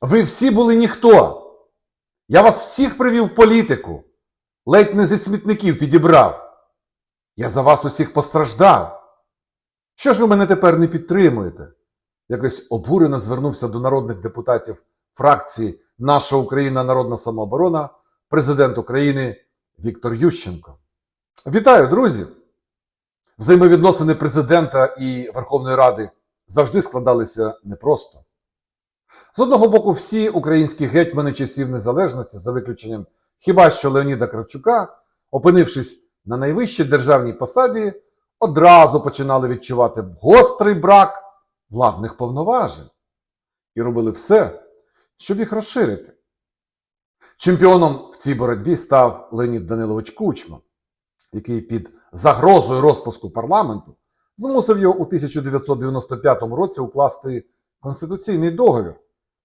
Ви всі були ніхто. Я вас всіх привів в політику. Ледь не зі смітників підібрав. Я за вас усіх постраждав. Що ж ви мене тепер не підтримуєте? Якось обурено звернувся до народних депутатів фракції Наша Україна Народна самооборона, президент України Віктор Ющенко. Вітаю, друзі! Взаємовідносини президента і Верховної Ради завжди складалися непросто. З одного боку, всі українські гетьмани часів незалежності, за виключенням хіба що Леоніда Кравчука, опинившись на найвищій державній посаді, одразу починали відчувати гострий брак владних повноважень і робили все, щоб їх розширити. Чемпіоном в цій боротьбі став Леонід Данилович Кучма, який під загрозою розпуску парламенту змусив його у 1995 році укласти конституційний договір,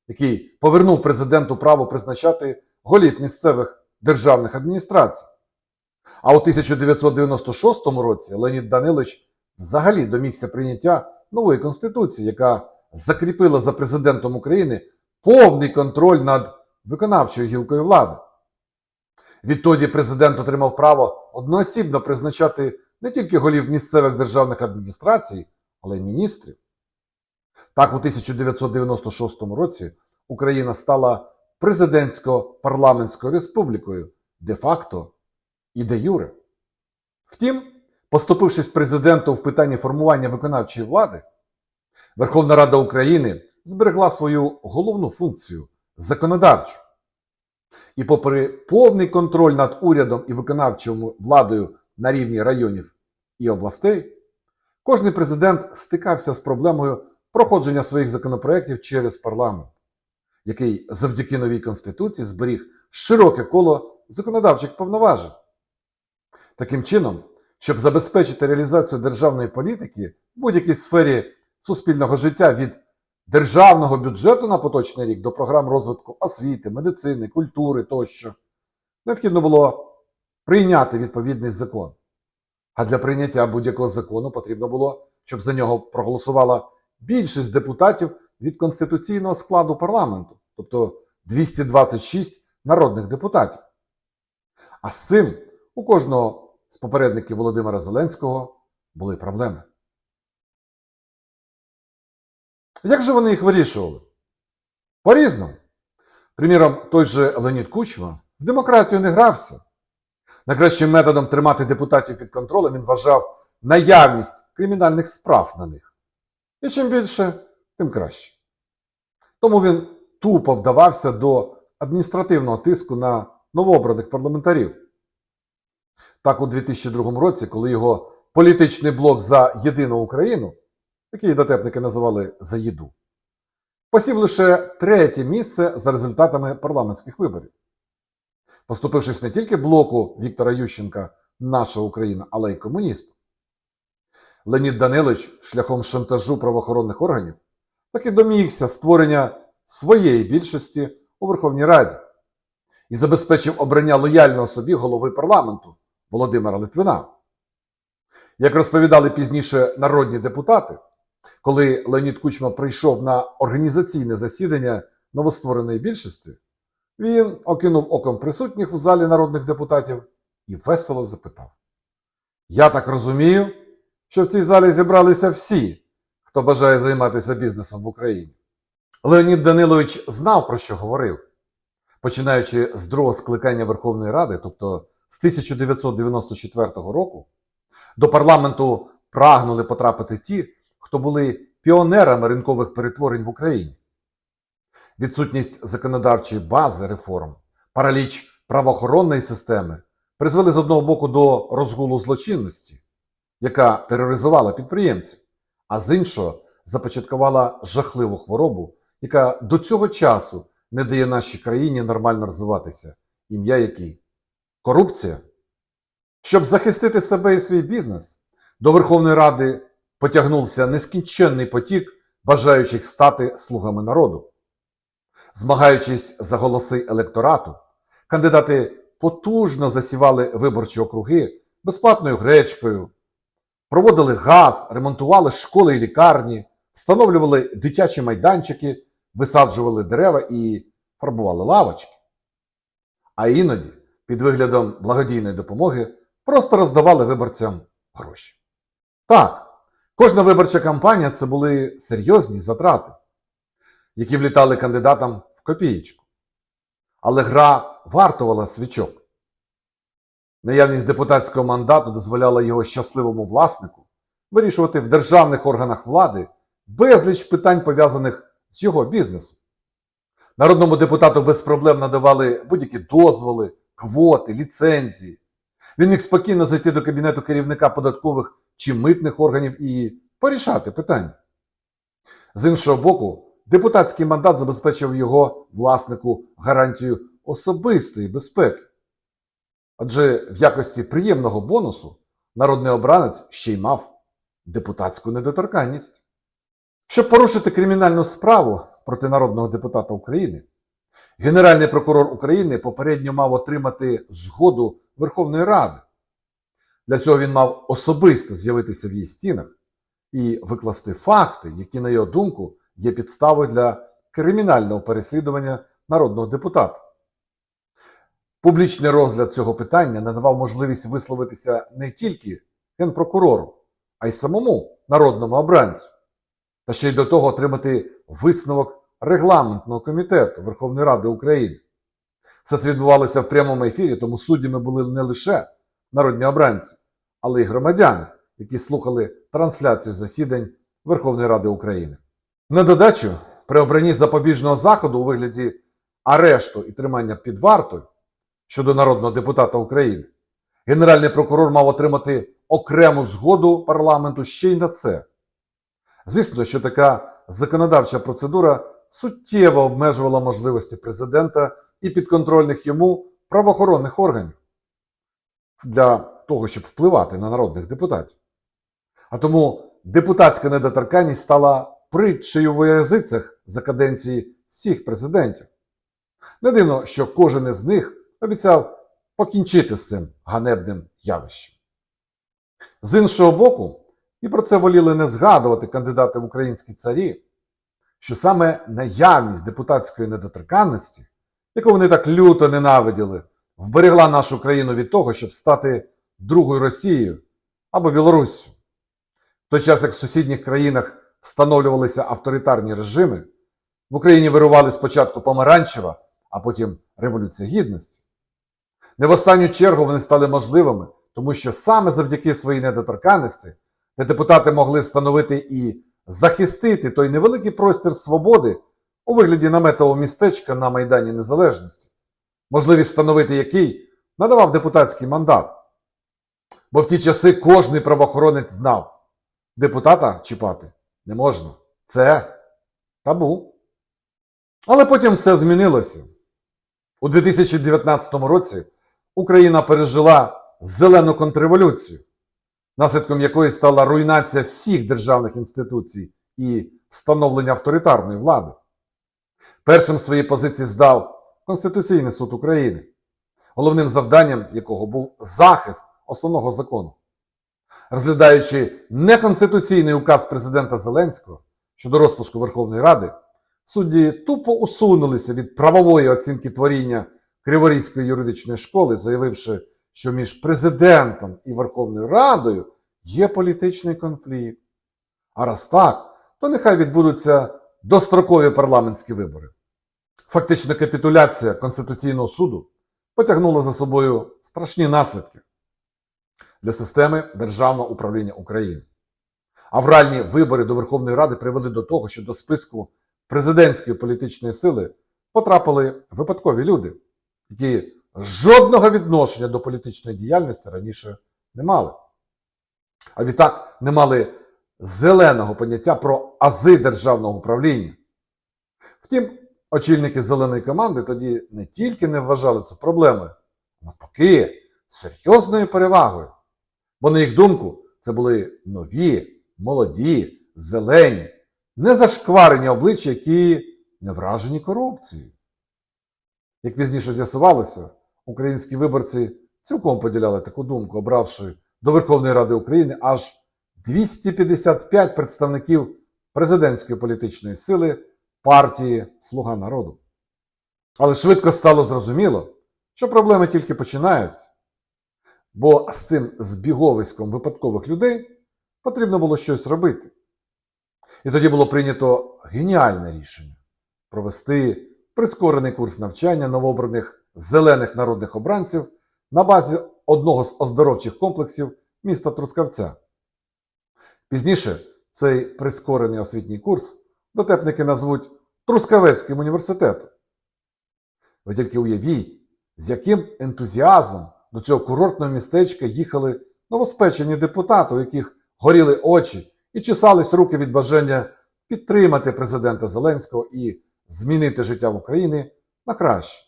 який повернув президенту право призначати голів місцевих державних адміністрацій. А у 1996 році Леонід Данилович взагалі домігся прийняття нової конституції, яка закріпила за президентом України повний контроль над виконавчою гілкою влади. Відтоді президент отримав право одноосібно призначати не тільки голів місцевих державних адміністрацій, але й міністрів. Так, у 1996 році Україна стала президентсько-парламентською республікою де-факто і де-юре. Втім, поступившись президенту в питанні формування виконавчої влади, Верховна Рада України зберегла свою головну функцію законодавчу. І попри повний контроль над урядом і виконавчою владою на рівні районів і областей, кожний президент стикався з проблемою проходження своїх законопроєктів через парламент, який завдяки новій конституції зберіг широке коло законодавчих повноважень. Таким чином, щоб забезпечити реалізацію державної політики в будь-якій сфері суспільного життя від державного бюджету на поточний рік до програм розвитку освіти, медицини, культури тощо, необхідно було прийняти відповідний закон. А для прийняття будь-якого закону потрібно було, щоб за нього проголосувала більшість депутатів від конституційного складу парламенту, тобто 226 народних депутатів. А з цим у кожного з попередників Володимира Зеленського були проблеми. Як же вони їх вирішували? По-різному. Приміром, той же Леонід Кучма в демократію не грався. Найкращим методом тримати депутатів під контролем він вважав наявність кримінальних справ на них. І чим більше, тим краще. Тому він тупо вдавався до адміністративного тиску на новообраних парламентарів. Так, у 2002 році, коли його політичний блок за єдину Україну, який дотепники називали за їду, посів лише третє місце за результатами парламентських виборів, поступившись не тільки блоку Віктора Ющенка, наша Україна, але й комуністам. Леонід Данилович шляхом шантажу правоохоронних органів таки домігся створення своєї більшості у Верховній Раді і забезпечив обрання лояльного собі голови парламенту Володимира Литвина. Як розповідали пізніше народні депутати, коли Леонід Кучма прийшов на організаційне засідання новоствореної більшості, він окинув оком присутніх в залі народних депутатів і весело запитав: Я так розумію, що в цій залі зібралися всі, хто бажає займатися бізнесом в Україні. Леонід Данилович знав, про що говорив. Починаючи з другого скликання Верховної Ради, тобто з 1994 року, до парламенту прагнули потрапити ті, хто були піонерами ринкових перетворень в Україні. Відсутність законодавчої бази реформ, параліч правоохоронної системи призвели з одного боку до розгулу злочинності, яка тероризувала підприємців, а з іншого започаткувала жахливу хворобу, яка до цього часу не дає нашій країні нормально розвиватися, ім'я якій корупція. Щоб захистити себе і свій бізнес, до Верховної Ради потягнувся нескінченний потік бажаючих стати слугами народу. Змагаючись за голоси електорату, кандидати потужно засівали виборчі округи безплатною гречкою, проводили газ, ремонтували школи і лікарні, встановлювали дитячі майданчики висаджували дерева і фарбували лавочки. А іноді, під виглядом благодійної допомоги, просто роздавали виборцям гроші. Так, кожна виборча кампанія це були серйозні затрати, які влітали кандидатам в копієчку. Але гра вартувала свічок. Наявність депутатського мандату дозволяла його щасливому власнику вирішувати в державних органах влади безліч питань, пов'язаних з його бізнесом. Народному депутату без проблем надавали будь-які дозволи, квоти, ліцензії. Він міг спокійно зайти до кабінету керівника податкових чи митних органів і порішати питання. З іншого боку, депутатський мандат забезпечив його власнику гарантію особистої безпеки. Адже в якості приємного бонусу народний обранець ще й мав депутатську недоторканність. Щоб порушити кримінальну справу проти народного депутата України, Генеральний прокурор України попередньо мав отримати згоду Верховної Ради. Для цього він мав особисто з'явитися в її стінах і викласти факти, які, на його думку, є підставою для кримінального переслідування народного депутата. Публічний розгляд цього питання надавав можливість висловитися не тільки генпрокурору, а й самому народному обранцю, та ще й до того отримати висновок регламентного комітету Верховної Ради України. Все це відбувалося в прямому ефірі, тому суддями були не лише народні обранці, але й громадяни, які слухали трансляцію засідань Верховної Ради України. На додачу, при обранні запобіжного заходу у вигляді арешту і тримання під вартою щодо народного депутата України, Генеральний прокурор мав отримати окрему згоду парламенту ще й на це. Звісно, що така законодавча процедура суттєво обмежувала можливості президента і підконтрольних йому правоохоронних органів для того, щоб впливати на народних депутатів. А тому депутатська недоторканність стала притчею в язицях за каденції всіх президентів. Не дивно, що кожен із них обіцяв покінчити з цим ганебним явищем. З іншого боку, і про це воліли не згадувати кандидати в українські царі, що саме наявність депутатської недоторканності, яку вони так люто ненавиділи, вберегла нашу країну від того, щоб стати другою Росією або Білоруссю. В той час, як в сусідніх країнах встановлювалися авторитарні режими, в Україні вирували спочатку помаранчева, а потім Революція Гідності. Не в останню чергу вони стали можливими, тому що саме завдяки своїй недоторканності де депутати могли встановити і захистити той невеликий простір свободи у вигляді наметового містечка на Майдані Незалежності, можливість встановити який надавав депутатський мандат. Бо в ті часи кожний правоохоронець знав, депутата чіпати не можна. Це табу. Але потім все змінилося. У 2019 році Україна пережила зелену контрреволюцію, наслідком якої стала руйнація всіх державних інституцій і встановлення авторитарної влади. Першим свої позиції здав Конституційний суд України, головним завданням якого був захист основного закону. Розглядаючи неконституційний указ президента Зеленського щодо розпуску Верховної Ради, судді тупо усунулися від правової оцінки творіння Криворізької юридичної школи, заявивши, що між президентом і Верховною Радою є політичний конфлікт. А раз так, то нехай відбудуться дострокові парламентські вибори. Фактична капітуляція Конституційного суду потягнула за собою страшні наслідки для системи державного управління України. Авральні вибори до Верховної Ради привели до того, що до списку президентської політичної сили потрапили випадкові люди, які жодного відношення до політичної діяльності раніше не мали. А відтак не мали зеленого поняття про ази державного управління. Втім, очільники зеленої команди тоді не тільки не вважали це проблемою, навпаки, серйозною перевагою. Бо, на їх думку, це були нові, молоді, зелені, незашкварені обличчя, які не вражені корупцією. Як пізніше з'ясувалося, українські виборці цілком поділяли таку думку, обравши до Верховної Ради України аж 255 представників президентської політичної сили партії Слуга народу. Але швидко стало зрозуміло, що проблеми тільки починаються. Бо з цим збіговиськом випадкових людей потрібно було щось робити. І тоді було прийнято геніальне рішення провести прискорений курс навчання новообраних зелених народних обранців на базі одного з оздоровчих комплексів міста Трускавця. Пізніше цей прискорений освітній курс дотепники назвуть Трускавецьким університетом. Ви тільки уявіть, з яким ентузіазмом до цього курортного містечка їхали новоспечені депутати, у яких горіли очі і чесались руки від бажання підтримати президента Зеленського і змінити життя в Україні на краще.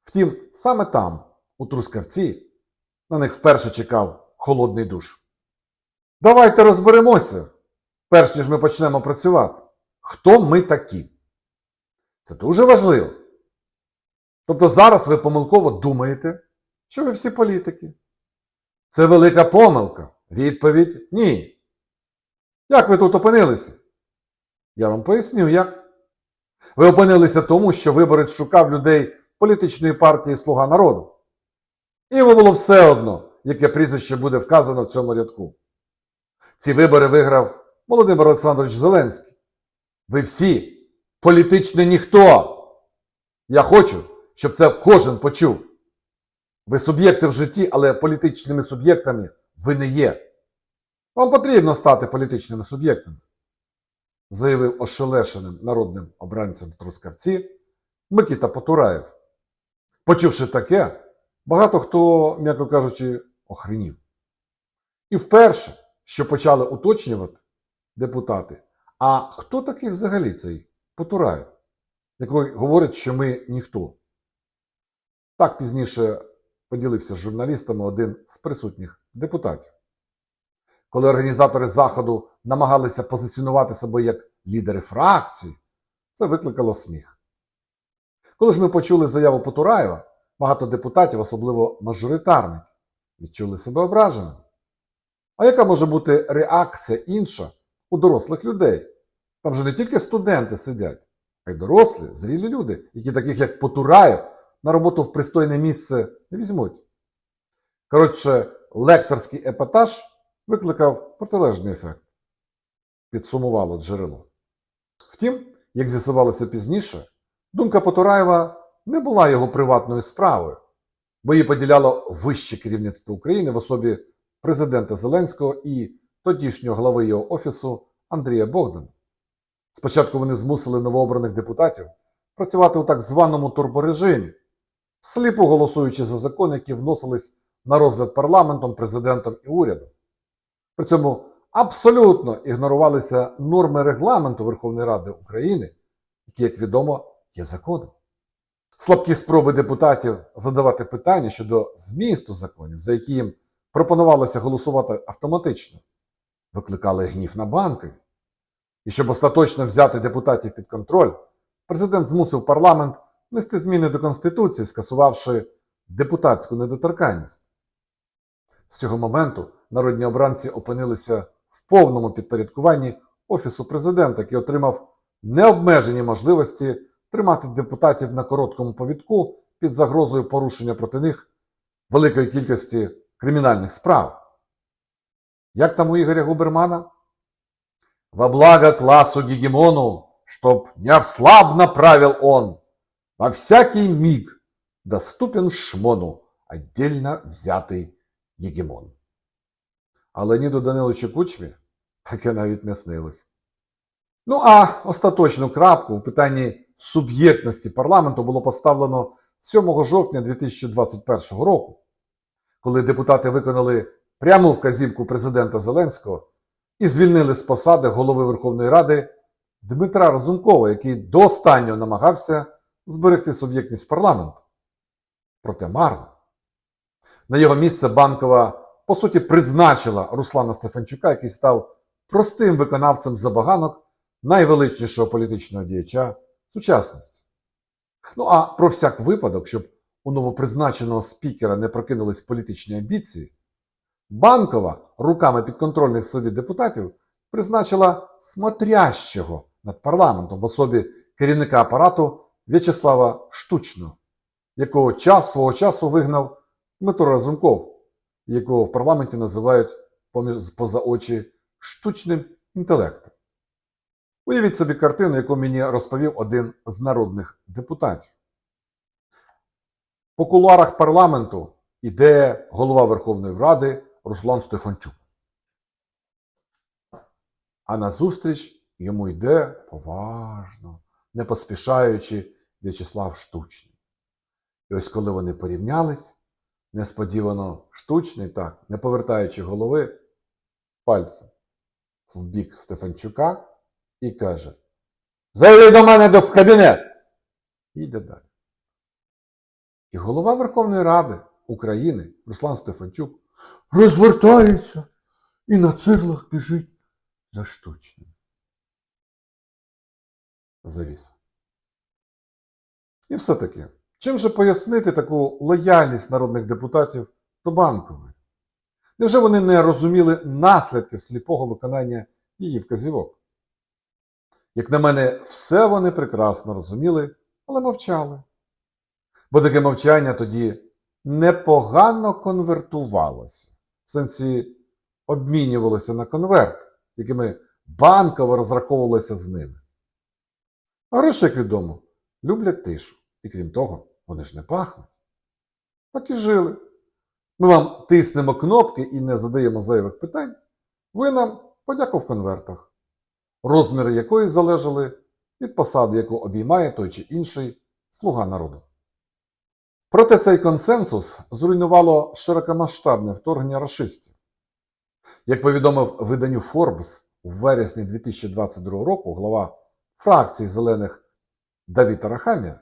Втім, саме там, у Трускавці, на них вперше чекав холодний душ. Давайте розберемося, перш ніж ми почнемо працювати. Хто ми такі? Це дуже важливо. Тобто зараз ви помилково думаєте, що ви всі політики. Це велика помилка. Відповідь ні. Як ви тут опинилися? Я вам поясню, як. Ви опинилися тому, що виборець шукав людей політичної партії Слуга народу. І йому було все одно, яке прізвище буде вказано в цьому рядку. Ці вибори виграв Володимир Олександрович Зеленський. Ви всі політичне ніхто. Я хочу, щоб це кожен почув. Ви суб'єкти в житті, але політичними суб'єктами ви не є. Вам потрібно стати політичними суб'єктами, заявив ошелешеним народним обранцем в Трускавці Микита Потураєв. Почувши таке, багато хто, м'яко кажучи, охренів. І вперше, що почали уточнювати депутати, а хто такий взагалі цей Потураєв, який говорить, що ми ніхто. Так пізніше поділився з журналістами один з присутніх депутатів. Коли організатори заходу намагалися позиціонувати себе як лідери фракції, це викликало сміх. Коли ж ми почули заяву Потураєва, багато депутатів, особливо мажоритарники, відчули себе ображеними. А яка може бути реакція інша у дорослих людей? Там же не тільки студенти сидять, а й дорослі, зрілі люди, які таких як Потураєв на роботу в пристойне місце не візьмуть. Коротше, лекторський епатаж викликав протилежний ефект. Підсумувало джерело. Втім, як з'ясувалося пізніше, думка Потураєва не була його приватною справою, бо її поділяло вище керівництво України в особі президента Зеленського і тодішнього глави його офісу Андрія Богдана. Спочатку вони змусили новообраних депутатів працювати у так званому турборежимі, сліпо голосуючи за закони, які вносились на розгляд парламентом, президентом і урядом. При цьому абсолютно ігнорувалися норми регламенту Верховної Ради України, які, як відомо, є законом. Слабкі спроби депутатів задавати питання щодо змісту законів, за які їм пропонувалося голосувати автоматично, викликали гнів на банкові. І щоб остаточно взяти депутатів під контроль, президент змусив парламент внести зміни до Конституції, скасувавши депутатську недоторканність. З цього моменту народні обранці опинилися в повному підпорядкуванні Офісу президента, який отримав необмежені можливості тримати депутатів на короткому повідку під загрозою порушення проти них великої кількості кримінальних справ. Як там у Ігоря Губермана? Во благо классу гегемону, чтоб неослабно правил он, во всякий миг доступен шмону отдельно взятий гегемон. А Леоніду Даниловичу Кучмі таке навіть не снилось. Ну а остаточну крапку в питанні суб'єктності парламенту було поставлено 7 жовтня 2021 року, коли депутати виконали пряму вказівку президента Зеленського і звільнили з посади голови Верховної Ради Дмитра Разумкова, який до останнього намагався зберегти суб'єктність парламенту. Проте марно. На його місце банкова по суті призначила Руслана Стефанчука, який став простим виконавцем забаганок найвеличнішого політичного діяча сучасності. Ну а про всяк випадок, щоб у новопризначеного спікера не прокинулись політичні амбіції, Банкова руками підконтрольних собі депутатів призначила смотрящого над парламентом в особі керівника апарату В'ячеслава Штучного, якого час свого часу вигнав Дмитро Разумков, якого в парламенті називають поза очі штучним інтелектом. Уявіть собі картину, яку мені розповів один з народних депутатів. По кулуарах парламенту іде голова Верховної Ради Руслан Стефанчук. А назустріч йому йде поважно, не поспішаючи В'ячеслав Штучний. І ось коли вони порівнялись, несподівано штучний, так, не повертаючи голови, пальцем в бік Стефанчука і каже: Зайди до мене в кабінет! Йде далі. І голова Верховної Ради України Руслан Стефанчук розвертається і на цирлах біжить за штучним. Завіс. І все-таки, чим же пояснити таку лояльність народних депутатів до банкової? Невже вони не розуміли наслідків сліпого виконання її вказівок? Як на мене, все вони прекрасно розуміли, але мовчали. Бо таке мовчання тоді непогано конвертувалося, в сенсі обмінювалося на конверт, якими банково розраховувалося з ними. А гроші, як відомо, люблять тишу. І крім того, вони ж не пахнуть. Так і жили. Ми вам тиснемо кнопки і не задаємо зайвих питань. Ви нам подяку в конвертах, розміри якої залежали від посади, яку обіймає той чи інший слуга народу. Проте цей консенсус зруйнувало широкомасштабне вторгнення рашистів. Як повідомив виданню Forbes у вересні 2022 року глава фракції зелених Давід Арахамія,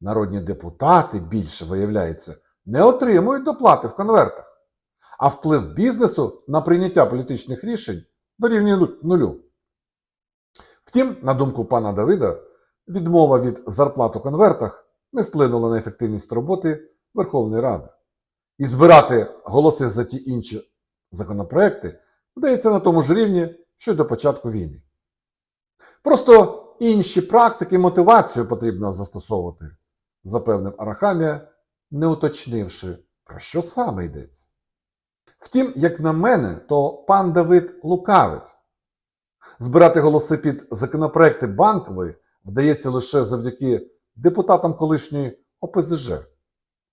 народні депутати більше, виявляється, не отримують доплати в конвертах, а вплив бізнесу на прийняття політичних рішень дорівнює нулю. Втім, на думку пана Давида, відмова від зарплат у конвертах не вплинула на ефективність роботи Верховної Ради. І збирати голоси за ті інші законопроекти вдається на тому ж рівні, що й до початку війни. Просто інші практики мотивацію потрібно застосовувати, запевнив Арахамія, не уточнивши, про що саме йдеться. Втім, як на мене, то пан Давид лукавить. Збирати голоси під законопроекти банкової вдається лише завдяки депутатам колишньої ОПЗЖ,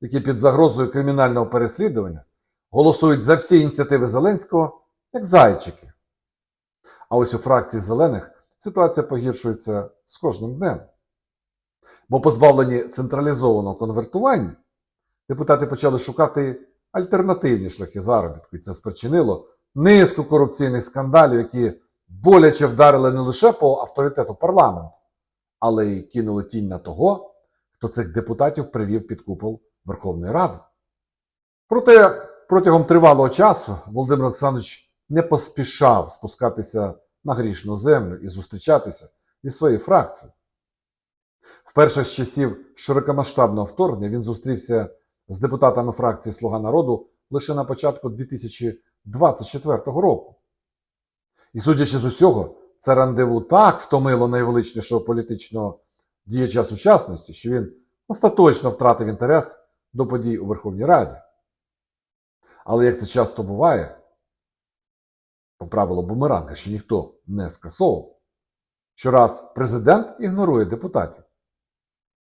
які під загрозою кримінального переслідування голосують за всі ініціативи Зеленського як зайчики. А ось у фракції зелених ситуація погіршується з кожним днем. Бо позбавлені централізованого конвертування, депутати почали шукати альтернативні шляхи заробітку, і це спричинило низку корупційних скандалів, які боляче вдарили не лише по авторитету парламенту, але й кинули тінь на того, хто цих депутатів привів під купол Верховної Ради. Проте протягом тривалого часу Володимир Олександрович не поспішав спускатися на грішну землю і зустрічатися зі своєю фракцією. Вперше з часів широкомасштабного вторгнення він зустрівся з депутатами фракції Слуга народу лише на початку 2024 року. І судячи з усього, це рандеву так втомило найвеличнішого політичного діяча сучасності, що він остаточно втратив інтерес до подій у Верховній Раді. Але як це часто буває, по правилу бумеранга, що ніхто не скасовував, щораз президент ігнорує депутатів.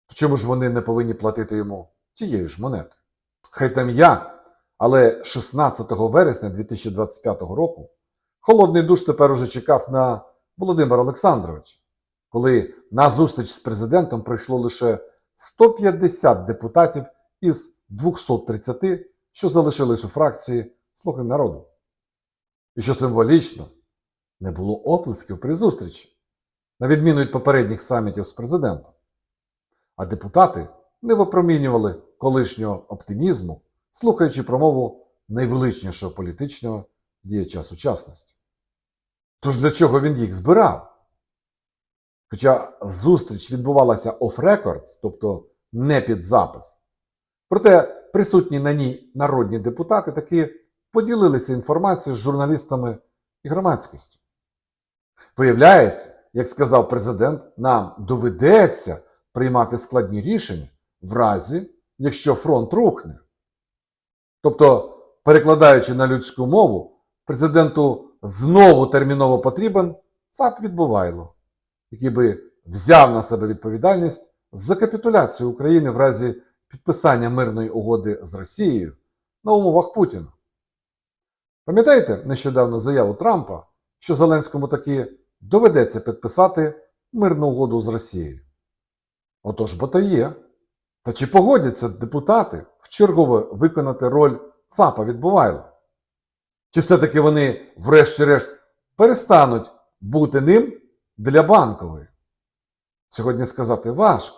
То чому ж вони не повинні платити йому тією ж монетою? Хай там я, але 16 вересня 2025 року холодний душ тепер уже чекав на Володимира Олександровича, коли на зустріч з президентом прийшло лише 150 депутатів із 230, що залишились у фракції Слуги народу. І що символічно, не було оплесків при зустрічі, на відміну від попередніх самітів з президентом. А депутати не випромінювали колишнього оптимізму, слухаючи промову найвеличнішого політичного діяча сучасності. Тож для чого він їх збирав? Хоча зустріч відбувалася off-records, тобто не під запис. Проте присутні на ній народні депутати таки поділилися інформацією з журналістами і громадськістю. Виявляється, як сказав президент, нам доведеться приймати складні рішення в разі, якщо фронт рухне. Тобто, перекладаючи на людську мову, президенту знову терміново потрібен ЦАП відбувайло, який би взяв на себе відповідальність за капітуляцію України в разі підписання мирної угоди з Росією на умовах Путіна. Пам'ятаєте нещодавно заяву Трампа, що Зеленському таки доведеться підписати мирну угоду з Росією? Отож, бо то є. Та чи погодяться депутати вчергове виконати роль ЦАПа відбувайла? Чи все-таки вони, врешті-решт, перестануть бути ним для банкової? Сьогодні сказати важко,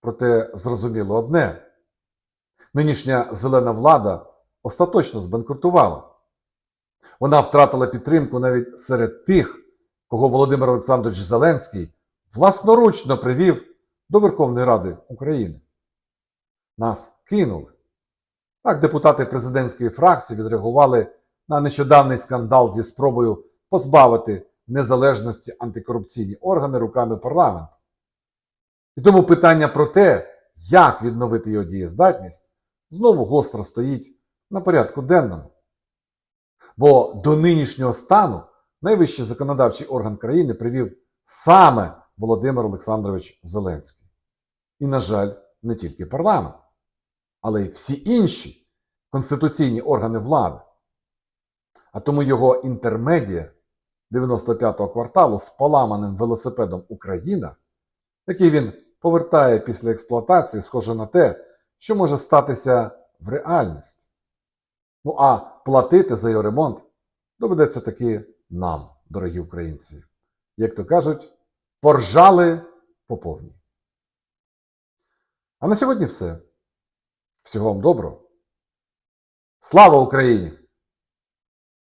проте зрозуміло одне: нинішня зелена влада остаточно збанкрутувала. Вона втратила підтримку навіть серед тих, кого Володимир Олександрович Зеленський власноручно привів до Верховної Ради України. Нас кинули. Так депутати президентської фракції відреагували на нещодавний скандал зі спробою позбавити незалежності антикорупційні органи руками парламенту. І тому питання про те, як відновити його дієздатність, знову гостро стоїть на порядку денному. Бо до нинішнього стану найвищий законодавчий орган країни привів саме Володимир Олександрович Зеленський. І, на жаль, не тільки парламент, але й всі інші конституційні органи влади. А тому його інтермедія 95-го кварталу з поламаним велосипедом Україна, який він повертає після експлуатації, схоже на те, що може статися в реальності. Ну а платити за його ремонт доведеться таки нам, дорогі українці. Як то кажуть, поржали по повній. А на сьогодні все. Всього вам доброго. Слава Україні!